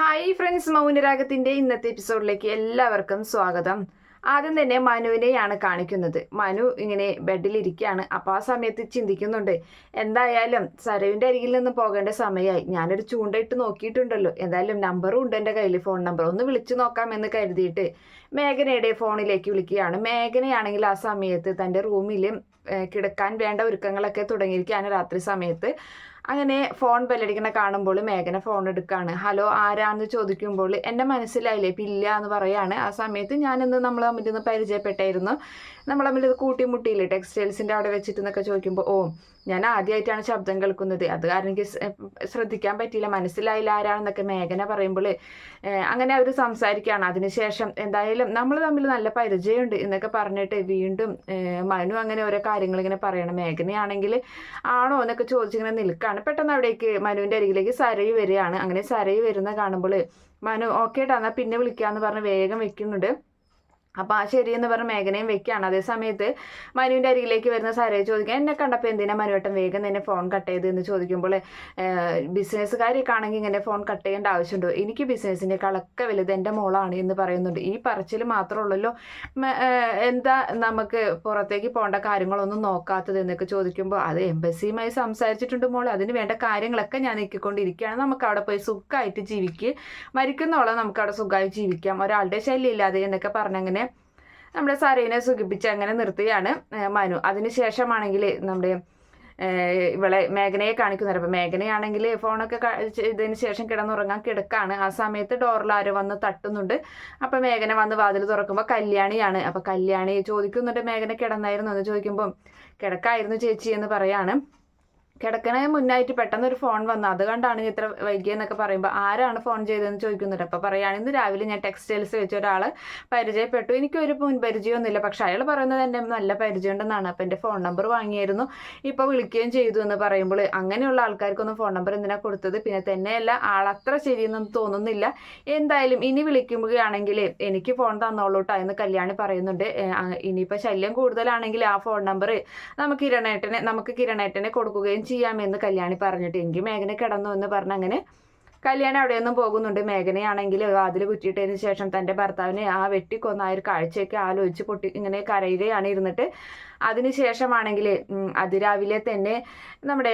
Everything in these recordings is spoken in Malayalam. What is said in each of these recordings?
ഹായ് ഫ്രണ്ട്സ് മൗനരാഗത്തിന്റെ ഇന്നത്തെ എപ്പിസോഡിലേക്ക് എല്ലാവർക്കും സ്വാഗതം. ആദ്യം തന്നെ മനുവിനെയാണ് കാണിക്കുന്നത്. മനു ഇങ്ങനെ ബെഡിലിരിക്കുകയാണ് അപ്പോൾ ആ സമയത്ത് ചിന്തിക്കുന്നുണ്ട് എന്തായാലും സരവിന്റെ അരികിൽ നിന്ന് പോകേണ്ട സമയമായി. ഞാനൊരു ചൂണ്ടയിട്ട് നോക്കിയിട്ടുണ്ടല്ലോ. എന്തായാലും നമ്പറും ഉണ്ട് എന്റെ കയ്യിൽ. ഫോൺ നമ്പർ ഒന്ന് വിളിച്ചു നോക്കാമെന്ന് കരുതിയിട്ട് മേഘനയുടെ ഫോണിലേക്ക് വിളിക്കുകയാണ്. മേഘനയാണെങ്കിൽ ആ സമയത്ത് തന്റെ റൂമിൽ കിടക്കാൻ വേണ്ട ഒരുക്കങ്ങളൊക്കെ തുടങ്ങിയിരിക്കുകയാണ് രാത്രി സമയത്ത്. അങ്ങനെ ഫോൺ ബെല്ലടിക്കണ കാണുമ്പോൾ മേഘന ഫോൺ എടുക്കുകയാണ് ഹലോ ആരാന്ന് ചോദിക്കുമ്പോൾ എന്റെ മനസ്സിലായില്ലേ? ഇപ്പം ഇല്ല എന്ന് പറയാണ്. ആ സമയത്ത് ഞാനിന്ന് നമ്മൾ തമ്മിൽ നിന്ന് പരിചയപ്പെട്ടായിരുന്നു. നമ്മൾ തമ്മിൽ ഇത് കൂട്ടിമുട്ടിയില്ലേ? ടെക്സ്റ്റൈൽസിന്റെ അവിടെ വെച്ചിട്ട് എന്നൊക്കെ ചോദിക്കുമ്പോൾ ഓ ഞാൻ ആദ്യമായിട്ടാണ് ശബ്ദം കേൾക്കുന്നത്. അത് കാരണം എനിക്ക് ശ്രദ്ധിക്കാൻ പറ്റിയില്ല. മനസ്സിലായില്ല ആരാണെന്നൊക്കെ മേഘന പറയുമ്പോൾ അങ്ങനെ അവർ സംസാരിക്കുകയാണ് അതിനുശേഷം എന്തായാലും നമ്മൾ തമ്മിൽ നല്ല പരിചയമുണ്ട് എന്നൊക്കെ പറഞ്ഞിട്ട് വീണ്ടും മനു അങ്ങനെ ഓരോ കാര്യങ്ങൾ ഇങ്ങനെ പറയണം. മേഘനയാണെങ്കിൽ ആണോ എന്നൊക്കെ ചോദിച്ചിങ്ങനെ നിൽക്കുകയാണ് പെട്ടെന്ന് അവിടേക്ക് മനുവിന്റെ അരികിലേക്ക് സരയി വരികയാണ്. അങ്ങനെ സരയി വരുന്ന കാണുമ്പോൾ മനു ഓക്കെ ട്ടാ എന്നാൽ പിന്നെ വിളിക്കാമെന്ന് പറഞ്ഞ് വേഗം വെക്കുന്നുണ്ട്. അപ്പോൾ ആ ശരിയെന്ന് പറഞ്ഞ് മേഘനയും വെക്കുകയാണ് അതേ സമയത്ത് മനുവിന്റെ അരികിലേക്ക് വരുന്ന സാരയെ ചോദിക്കാൻ എന്നെ കണ്ടപ്പോൾ എന്തിനാ മനുവേട്ടൻ വേഗം തന്നെ ഫോൺ കട്ട് ചെയ്ത്? എന്ന് ചോദിക്കുമ്പോൾ ബിസിനസ്സുകാരൊക്കെ ആണെങ്കിൽ ഇങ്ങനെ ഫോൺ കട്ട് ചെയ്യേണ്ട ആവശ്യമുണ്ടോ? എനിക്ക് ബിസിനസ്സിന്റെ കളക്ക വലുത് എന്റെ മോളാണ് എന്ന് പറയുന്നുണ്ട്. ഈ പറച്ചിൽ മാത്രമേ ഉള്ളല്ലോ എന്താ നമുക്ക് പുറത്തേക്ക് പോകേണ്ട കാര്യങ്ങളൊന്നും നോക്കാത്തത് എന്നൊക്കെ ചോദിക്കുമ്പോൾ അത് എംബസിയുമായി സംസാരിച്ചിട്ടുണ്ട് മോൾ അതിന് വേണ്ട കാര്യങ്ങളൊക്കെ ഞാൻ നീക്കിക്കൊണ്ടിരിക്കുകയാണ്. നമുക്ക് അവിടെ പോയി സുഖമായിട്ട് ജീവിക്കുക മരിക്കുന്നോളം നമുക്ക് അവിടെ സുഖമായി ജീവിക്കാം. ഒരാളുടെ ശല്യം ഇല്ലാതെ എന്നൊക്കെ പറഞ്ഞങ്ങനെ നമ്മുടെ സരയിനെ സുഖിപ്പിച്ച് അങ്ങനെ നിർത്തുകയാണ് മനു. അതിനുശേഷമാണെങ്കിൽ നമ്മുടെ ഇവളെ മേഘനയെ കാണിക്കുന്നുണ്ട് അപ്പം മേഘനയാണെങ്കിൽ ഫോണൊക്കെ ഇതിന് ശേഷം കിടന്നുറങ്ങാൻ കിടക്കാണ്. ആ സമയത്ത് ഡോറിൽ ആരോ വന്ന് തട്ടുന്നുണ്ട്. അപ്പം മേഘന വന്ന് വാതിൽ തുറക്കുമ്പോൾ കല്യാണിയാണ്. അപ്പം കല്യാണി ചോദിക്കുന്നുണ്ട് മേഘന കിടന്നായിരുന്നു? എന്ന് ചോദിക്കുമ്പം കിടക്കായിരുന്നു ചേച്ചി എന്ന് പറയാണ്. കിടക്കണേ മുന്നായിട്ട് പെട്ടെന്ന് ഒരു ഫോൺ വന്നു. അത് കണ്ടാണ് ഇത്ര വൈകിയെന്നൊക്കെ പറയുമ്പോൾ ആരാണ് ഫോൺ ചെയ്തതെന്ന് ചോദിക്കുന്നുണ്ട്. അപ്പോൾ പറയുകയാണ് ഇന്ന് രാവിലെ ഞാൻ ടെക്സ്റ്റൈൽസ് വെച്ച ഒരാൾ പരിചയപ്പെട്ടു. എനിക്കൊരു മുൻ പരിചയമൊന്നുമില്ല. പക്ഷെ അയാൾ പറയുന്നത് എന്റെ നല്ല പരിചയമുണ്ടെന്നാണ്. അപ്പോൾ എന്റെ ഫോൺ നമ്പർ വാങ്ങിയായിരുന്നു. ഇപ്പോൾ വിളിക്കുകയും ചെയ്തു എന്ന് പറയുമ്പോൾ അങ്ങനെയുള്ള ആൾക്കാർക്കൊന്നും ഫോൺ നമ്പർ എന്തിനാണ് കൊടുത്തത്? പിന്നെ തന്നെയല്ല ആളത്ര ശരിയെന്നും തോന്നുന്നില്ല. എന്തായാലും ഇനി വിളിക്കുമ്പോഴാണെങ്കിൽ എനിക്ക് ഫോൺ തന്നോളൂ കേട്ടോ എന്ന് കല്യാണി പറയുന്നുണ്ട്. ഇനിയിപ്പോൾ ശല്യം കൂടുതലാണെങ്കിൽ ആ ഫോൺ നമ്പർ നമുക്ക് കിരണേട്ടനെ നമുക്ക് കിരണേട്ടനെ കൊടുക്കുകയും ചെയ്യാമെന്ന് കല്യാണി പറഞ്ഞിട്ട്. എനിക്ക് മേഘന കിടന്നു എന്ന് പറഞ്ഞ അങ്ങനെ കല്യാണി അവിടെയൊന്നും പോകുന്നുണ്ട്. മേഘനയാണെങ്കിൽ വാതിൽ കുറ്റിയിട്ടതിന് ശേഷം തന്റെ ഭർത്താവിനെ ആ വെട്ടിക്കൊന്ന ആ ഒരു കാഴ്ചയൊക്കെ ആലോചിച്ച് പൊട്ടി ഇങ്ങനെ കരയുകയാണ് ഇരുന്നിട്ട്. അതിനുശേഷമാണെങ്കിൽ അതിരാവിലെ തന്നെ നമ്മുടെ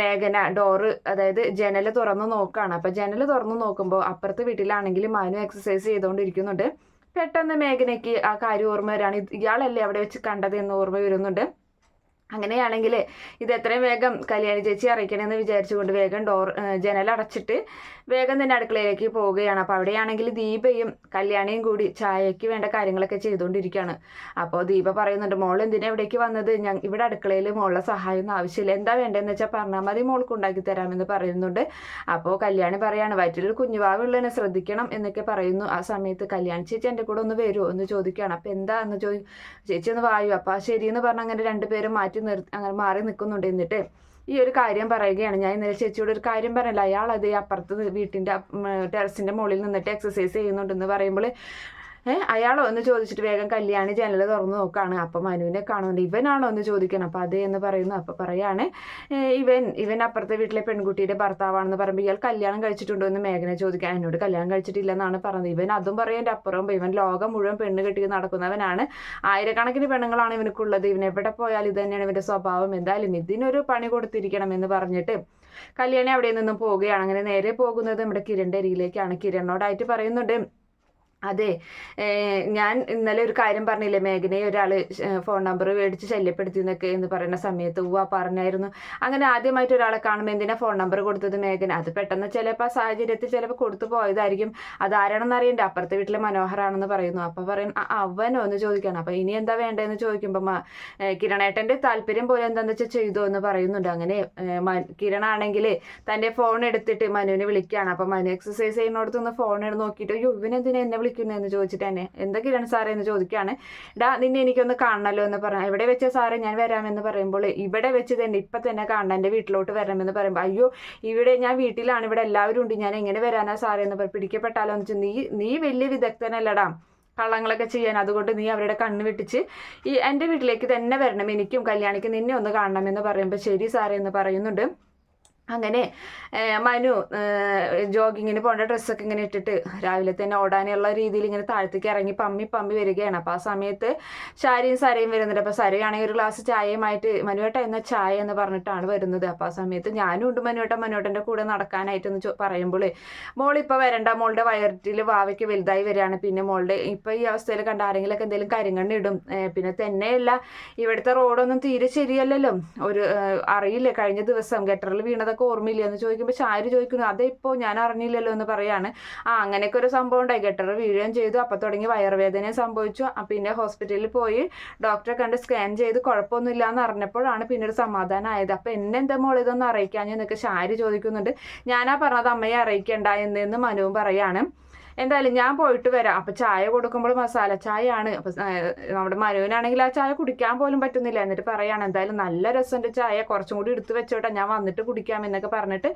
മേഘന ഡോറ് അതായത് ജനൽ തുറന്നു നോക്കുകയാണ് അപ്പോൾ ജനൽ തുറന്നു നോക്കുമ്പോൾ അപ്പുറത്തെ വീട്ടിലാണെങ്കിൽ മനു എക്സസൈസ് ചെയ്തുകൊണ്ടിരിക്കുന്നുണ്ട്. പെട്ടെന്ന് മേഘനയ്ക്ക് ആ കാര്യം ഓർമ്മ വരാണ്. ഇയാളല്ലേ അവിടെ വെച്ച് കണ്ടത് എന്ന് ഓർമ്മ വരുന്നുണ്ട്. അങ്ങനെയാണെങ്കിൽ ഇത് എത്രയും വേഗം കല്യാണി ചേച്ചി അറിയിക്കണമെന്ന് വിചാരിച്ചുകൊണ്ട് വേഗം ഡോർ ജനൽ അടച്ചിട്ട് വേഗം തന്നെ അടുക്കളയിലേക്ക് പോവുകയാണ്. അപ്പോൾ അവിടെയാണെങ്കിൽ ദീപയും കല്യാണിയും കൂടി ചായയ്ക്ക് വേണ്ട കാര്യങ്ങളൊക്കെ ചെയ്തുകൊണ്ടിരിക്കുകയാണ്. അപ്പോൾ ദീപ പറയുന്നുണ്ട് മോൾ എന്തിനാ ഇവിടേക്ക് വന്നത്? ഞാൻ ഇവിടെ അടുക്കളയിൽ മോളുടെ സഹായമൊന്നും ആവശ്യമില്ല. എന്താ വേണ്ടതെന്ന് വെച്ചാൽ പറഞ്ഞാൽ മതി മോൾക്ക് ഉണ്ടാക്കി തരാമെന്ന് പറയുന്നുണ്ട്. അപ്പോൾ കല്യാണി പറയാണ് വയറ്റിലൊരു കുഞ്ഞുവാവുള്ളതിനെ ശ്രദ്ധിക്കണം എന്നൊക്കെ പറയുന്നു. ആ സമയത്ത് കല്യാണി ചേച്ചി എന്റെ കൂടെ ഒന്ന് വരുമോ എന്ന് ചോദിക്കുകയാണ്. അപ്പോൾ എന്താ എന്ന് ചോദി ചേച്ചി ഒന്ന് വായു. അപ്പോൾ ശരിയെന്ന് പറഞ്ഞ് അങ്ങനെ രണ്ടുപേരും മാറ്റി നിർത്തി അങ്ങനെ മാറി നിൽക്കുന്നുണ്ട് എന്നിട്ട് ഈ ഒരു കാര്യം പറയുകയാണ്. ഞാൻ ഇന്നലെ ചേച്ചിയോട് ഒരു കാര്യം പറഞ്ഞില്ല. അയാൾ അത് അപ്പുറത്ത് വീട്ടിന്റെ ടെറസിന്റെ മുകളിൽ നിന്നിട്ട് എക്സസൈസ് ചെയ്യുന്നുണ്ടെന്ന് പറയുമ്പോൾ അയാളോ എന്ന് ചോദിച്ചിട്ട് വേഗം കല്യാണി ജനൽ തുറന്നു നോക്കാണ്. അപ്പം മനുവിനെ കാണുന്നുണ്ട്. ഇവനാണോ എന്ന് ചോദിക്കണം. അപ്പം അതേ എന്ന് പറയുന്നു. അപ്പം പറയാണ് ഇവൻ ഇവൻ അപ്പുറത്തെ വീട്ടിലെ പെൺകുട്ടിയുടെ ഭർത്താവാണെന്ന് പറയുമ്പോൾ ഇയാൾ കല്യാണം കഴിച്ചിട്ടുണ്ടോ എന്ന് മേഘനെ ചോദിക്കാൻ എന്നോട് കല്യാണം കഴിച്ചിട്ടില്ല എന്നാണ് പറഞ്ഞത്. ഇവൻ അതും പറയേണ്ട അപ്പുറം. ഇവൻ ലോകം മുഴുവൻ പെണ്ണ് കെട്ടി നടക്കുന്നവനാണ്. ആയിരക്കണക്കിന് പെണ്ണുങ്ങളാണ് ഇവനക്കുള്ളത്. ഇവൻ എവിടെ പോയാലും ഇത് തന്നെയാണ് ഇവന്റെ സ്വഭാവം. എന്തായാലും ഇതിനൊരു പണി കൊടുത്തിരിക്കണം എന്ന് പറഞ്ഞിട്ട് കല്യാണി അവിടെ നിന്നും പോവുകയാണ്. അങ്ങനെ നേരെ പോകുന്നത് നമ്മുടെ കിരണിന്റെ അരികിലേക്കാണ് കിരണിനോടായിട്ട് പറയുന്നുണ്ട് അതെ. ഞാൻ ഇന്നലെ ഒരു കാര്യം പറഞ്ഞില്ലേ മേഘനയെ ഒരാൾ ഫോൺ നമ്പർ മേടിച്ച് ശല്യപ്പെടുത്തി എന്നൊക്കെ എന്ന് പറയുന്ന സമയത്ത് ഉവ്വ പറഞ്ഞായിരുന്നു. അങ്ങനെ ആദ്യമായിട്ട് ഒരാളെ കാണുമ്പോൾ എന്തിനാ ഫോൺ നമ്പർ കൊടുത്തത് മേഘന? അത് പെട്ടെന്ന് ചിലപ്പോൾ ആ സാഹചര്യത്തിൽ ചിലപ്പോൾ കൊടുത്തു പോയതായിരിക്കും. അതാരാണെന്ന് അറിയണ്ട? അപ്പുറത്തെ വീട്ടിലെ മനോഹരാണെന്ന് പറയുന്നു. അപ്പോൾ പറയും അവനോ? എന്ന് ചോദിക്കണം. അപ്പോൾ ഇനി എന്താ വേണ്ടതെന്ന് ചോദിക്കുമ്പോൾ കിരണേട്ടന്റെ താല്പര്യം പോലെ എന്താണെന്ന് വെച്ചാൽ ചെയ്തു എന്ന് പറയുന്നുണ്ട്. അങ്ങനെ കിരണാണെങ്കിൽ തന്റെ ഫോൺ എടുത്തിട്ട് മനുവിനെ വിളിക്കുകയാണ് അപ്പോൾ മനു എക്സസൈസ് ചെയ്യുന്നിടത്തുനിന്ന് ഫോൺ നോക്കിയിട്ട് അയ്യോ ഇവനെന്തിനാ എന്നെ വിളിക്കുന്നതെന്ന് ചോദിച്ചിട്ട് തന്നെ എന്തൊക്കെയാണ് സാറേ? എന്ന് ചോദിക്കുകയാണ് ഡാ നിന്നെ എനിക്കൊന്ന് കാണണല്ലോ എന്ന് പറഞ്ഞു എവിടെ വെച്ച സാറേ ഞാൻ വരാമെന്ന് പറയുമ്പോൾ ഇവിടെ വെച്ച് തന്നെ ഇപ്പം തന്നെ കാണണം എന്റെ വീട്ടിലോട്ട് വരണമെന്ന് പറയുമ്പോൾ അയ്യോ ഇവിടെ ഞാൻ വീട്ടിലാണ് ഇവിടെ എല്ലാവരും ഉണ്ട് ഞാൻ എങ്ങനെ വരാനാ സാറേ? എന്ന് പറയും പിടിക്കപ്പെട്ടാലോ എന്ന് വെച്ചാൽ നീ നീ വലിയ വിദഗ്ധനല്ലടാ കള്ളങ്ങളൊക്കെ ചെയ്യാൻ അതുകൊണ്ട് നീ അവരുടെ കണ്ണ് വെട്ടിച്ച് ഈ എന്റെ വീട്ടിലേക്ക് തന്നെ വരണം എനിക്കും കല്യാണിക്ക് നിന്നെ ഒന്ന് കാണണമെന്ന് പറയുമ്പോൾ ശരി സാറേ എന്ന് പറയുന്നുണ്ട്. അങ്ങനെ മനു ജോഗിങ്ങിന് പോകേണ്ട ഡ്രസ്സൊക്കെ ഇങ്ങനെ ഇട്ടിട്ട് രാവിലെ തന്നെ ഓടാനുള്ള രീതിയിൽ ഇങ്ങനെ താഴത്തേക്ക് ഇറങ്ങി പമ്മി പമ്മി വരികയാണ്. അപ്പോൾ ആ സമയത്ത് ശാരിയും സരയും വരുന്നുണ്ട്. അപ്പോൾ സരയാണെങ്കിൽ ഒരു ഗ്ലാസ് ചായയുമായിട്ട് മനുവേട്ട എന്ന ചായ എന്ന് പറഞ്ഞിട്ടാണ് വരുന്നത്. അപ്പോൾ ആ സമയത്ത് ഞാനും ഉണ്ട് മനുവേട്ട. മനുവേട്ടന്റെ കൂടെ നടക്കാനായിട്ടെന്ന് പറയുമ്പോൾ മോളിപ്പോൾ വരണ്ട. മോളുടെ വയറ്റിൽ വാവയ്ക്ക് വലുതായി വരികയാണ്. പിന്നെ മോളുടെ ഇപ്പോൾ ഈ അവസ്ഥയിൽ കണ്ട ആരെങ്കിലൊക്കെ എന്തെങ്കിലും കരിങ്കണ്ണ് ഇടും. പിന്നെ തന്നെയല്ല ഇവിടുത്തെ റോഡൊന്നും തീരെ ശരിയല്ലല്ലോ. ഒരു അറിയില്ല? കഴിഞ്ഞ ദിവസം ഗട്ടറിൽ വീണതൊക്കെ ഓർമ്മയില്ല? എന്ന് ചോദിക്കുമ്പോൾ ചാരി ചോദിക്കുന്നു അതേ ഇപ്പോൾ ഞാൻ അറിഞ്ഞില്ലല്ലോ എന്ന് പറയാണ്. ആ അങ്ങനെയൊക്കെ ഒരു സംഭവം ഉണ്ടായി. ഗട്ടർ വീഴുകയും ചെയ്തു. അപ്പം തുടങ്ങി വയറുവേദനയും സംഭവിച്ചു. പിന്നെ ഹോസ്പിറ്റലിൽ പോയി ഡോക്ടറെ കണ്ട് സ്കാൻ ചെയ്ത് കുഴപ്പമൊന്നുമില്ല എന്ന് അറിഞ്ഞപ്പോഴാണ് പിന്നെ ഒരു സമാധാനം ആയത്. അപ്പം എന്നെ എന്താ മോൾ ഇതൊന്നും അറിയിക്കാൻ നിനക്ക് ചാരി ചോദിക്കുന്നുണ്ട്. ഞാനാ പറഞ്ഞത് അമ്മയെ അറിയിക്കേണ്ട എന്ന് മനുവും പറയാണ്. എന്തായാലും ഞാൻ പോയിട്ട് വരാം. അപ്പം ചായ കൊടുക്കുമ്പോൾ മസാല ചായയാണ്. അപ്പം നമ്മുടെ മനുവിനാണെങ്കിൽ ആ ചായ കുടിക്കാൻ പോലും പറ്റുന്നില്ല. എന്നിട്ട് പറയാണ് എന്തായാലും നല്ല രസമുണ്ട് ചായ. കുറച്ചും കൂടി എടുത്ത് വെച്ചോട്ടെ. ഞാൻ വന്നിട്ട് കുടിക്കാം എന്നൊക്കെ പറഞ്ഞിട്ട്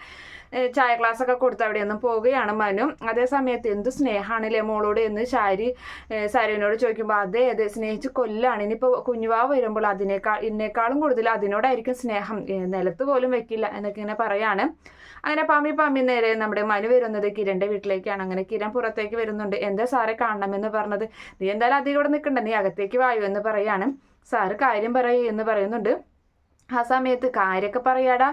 ചായ ഗ്ലാസ് ഒക്കെ കൊടുത്ത് അവിടെ ഒന്നും പോവുകയാണ് മനു. അതേ സമയത്ത് എന്ത് സ്നേഹമാണല്ലേ മോളോട് എന്ന് ശാരി സരുവിനോട് ചോദിക്കുമ്പോൾ അതെ അതെ സ്നേഹിച്ച് കൊല്ലാണ്. ഇനിയിപ്പോൾ കുഞ്ഞുവാവ് വരുമ്പോൾ അതിനേക്കാൾ ഇതിനേക്കാളും കൂടുതൽ അതിനോടായിരിക്കും സ്നേഹം. നിലത്ത് പോലും വെക്കില്ല എന്നൊക്കെ ഇങ്ങനെ പറയാണ്. അങ്ങനെ പമ്മി പമ്മി നേരെ നമ്മുടെ മനു വരുന്നത് കിരണിന്റെ വീട്ടിലേക്കാണ്. അങ്ങനെ കിരൺ പുറത്തേക്ക് വരുന്നുണ്ട്. എന്താ സാറെ കാണണമെന്ന് പറഞ്ഞത്? നീ എന്തായാലും അധികം ഇവിടെ നിൽക്കണ്ട. നീ അകത്തേക്ക് വായു എന്ന് പറയാണ്. സാറ് കാര്യം പറയൂ എന്ന് പറയുന്നുണ്ട്. ആ സമയത്ത് കാര്യമൊക്കെ പറയാടാ.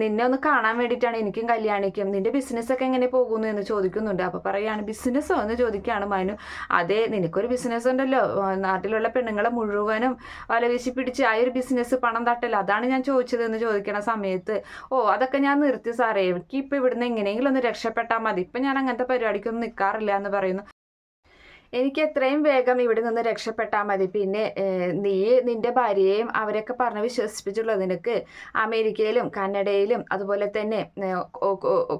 നിന്നെ ഒന്ന് കാണാൻ വേണ്ടിയിട്ടാണ് എനിക്കും കല്യാണിക്കും. നിന്റെ ബിസിനസ്സൊക്കെ എങ്ങനെ പോകുന്നു എന്ന് ചോദിക്കുന്നുണ്ട്. അപ്പോൾ പറയാണ് ബിസിനസ്സോ? എന്ന് ചോദിക്കുകയാണ് മനു. അതെ നിനക്കൊരു ബിസിനസ് ഉണ്ടല്ലോ. നാട്ടിലുള്ള പെണ്ണുങ്ങളെ മുഴുവനും വലവീശി പിടിച്ച് ആ ഒരു ബിസിനസ് പണം തട്ടല്ല അതാണ് ഞാൻ ചോദിച്ചത് എന്ന് ചോദിക്കണ സമയത്ത് ഓ അതൊക്കെ ഞാൻ നിർത്തി സാറേ. എനിക്ക് ഇപ്പോൾ ഇവിടുന്ന് എങ്ങനെയെങ്കിലും ഒന്ന് രക്ഷപ്പെട്ടാൽ മതി. ഇപ്പം ഞാൻ അങ്ങനത്തെ പരിപാടിക്കൊന്നും നിൽക്കാറില്ല എന്ന് പറയുന്നു. എനിക്ക് എത്രയും വേഗം ഇവിടെ നിന്ന് രക്ഷപ്പെട്ടാൽ മതി. പിന്നെ നീ നിന്റെ ഭാര്യയെയും അവരൊക്കെ പറഞ്ഞ് വിശ്വസിപ്പിച്ചുള്ള. നിനക്ക് അമേരിക്കയിലും കന്നഡയിലും അതുപോലെ തന്നെ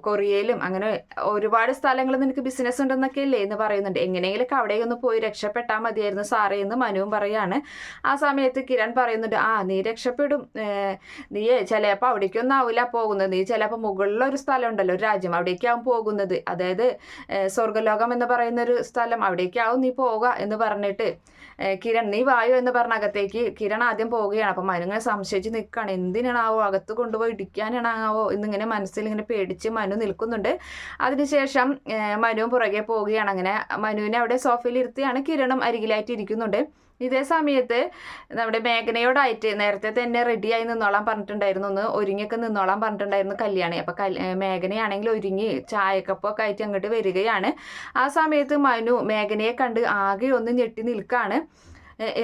കൊറിയയിലും അങ്ങനെ ഒരുപാട് സ്ഥലങ്ങൾ നിനക്ക് ബിസിനസ് ഉണ്ടെന്നൊക്കെ അല്ലേ എന്ന് പറയുന്നുണ്ട്. എങ്ങനെയെങ്കിലൊക്കെ അവിടെയൊന്ന് പോയി രക്ഷപ്പെട്ടാൽ മതിയായിരുന്നു സാറേ എന്ന് മനുവും പറയാണ്. ആ സമയത്ത് കിരൺ പറയുന്നുണ്ട് ആ നീ രക്ഷപ്പെടും. നീ ചിലപ്പോൾ അവിടേക്കൊന്നും ആവില്ല പോകുന്നത്. നീ ചിലപ്പോൾ മുകളിലൊരു സ്ഥലം ഉണ്ടല്ലോ ഒരു രാജ്യം അവിടേക്കാവും പോകുന്നത്. അതായത് സ്വർഗലോകം എന്ന് പറയുന്ന ഒരു സ്ഥലം അവിടേക്കാവും നീ പോവുക എന്ന് പറഞ്ഞിട്ട്. കിരൺ നീ വായു എന്ന് പറഞ്ഞ അകത്തേക്ക് കിരൺ ആദ്യം പോവുകയാണ്. അപ്പം മനു ഇങ്ങനെ സംശയിച്ച് നിൽക്കുകയാണ് എന്തിനാണാവോ അകത്ത് കൊണ്ടുപോയി ഇടിക്കാനാണാവോ എന്നിങ്ങനെ മനസ്സിൽ ഇങ്ങനെ പേടിച്ച് മനു നിൽക്കുന്നുണ്ട്. അതിനുശേഷം മനുവും പുറകെ പോവുകയാണ്. അങ്ങനെ മനുവിനെ അവിടെ സോഫയിൽ ഇരുത്തിയാണ് കിരണും അരികിലായിട്ട് ഇരിക്കുന്നുണ്ട്. ഇതേ സമയത്ത് നമ്മുടെ മേഘനയോടായിട്ട് നേരത്തെ തന്നെ റെഡിയായി നിന്നോളാൻ പറഞ്ഞിട്ടുണ്ടായിരുന്നു. ഒന്ന് ഒരുങ്ങിയൊക്കെ നിന്നോളാൻ പറഞ്ഞിട്ടുണ്ടായിരുന്നു കല്യാണി. അപ്പോൾ കൽ മേഘനയാണെങ്കിൽ ഒരുങ്ങി ചായക്കപ്പൊക്കെ ആയിട്ട് അങ്ങോട്ട് വരികയാണ്. ആ സമയത്ത് മനു മേഘനയെ കണ്ട് ആകെ ഒന്ന് ഞെട്ടി നിൽക്കുകയാണ്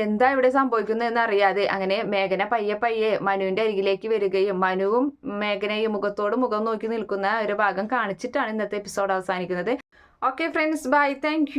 എന്താ ഇവിടെ സംഭവിക്കുന്നതെന്ന് അറിയാതെ അങ്ങനെ മേഘന പയ്യെ പയ്യെ മനുവിന്റെ അരികിലേക്ക് വരികയും മനുവും മേഘനയും മുഖത്തോട് മുഖം നോക്കി നിൽക്കുന്ന ഒരു ഭാഗം കാണിച്ചിട്ടാണ് ഇന്നത്തെ എപ്പിസോഡ് അവസാനിക്കുന്നത്. Okay friends bye. താങ്ക്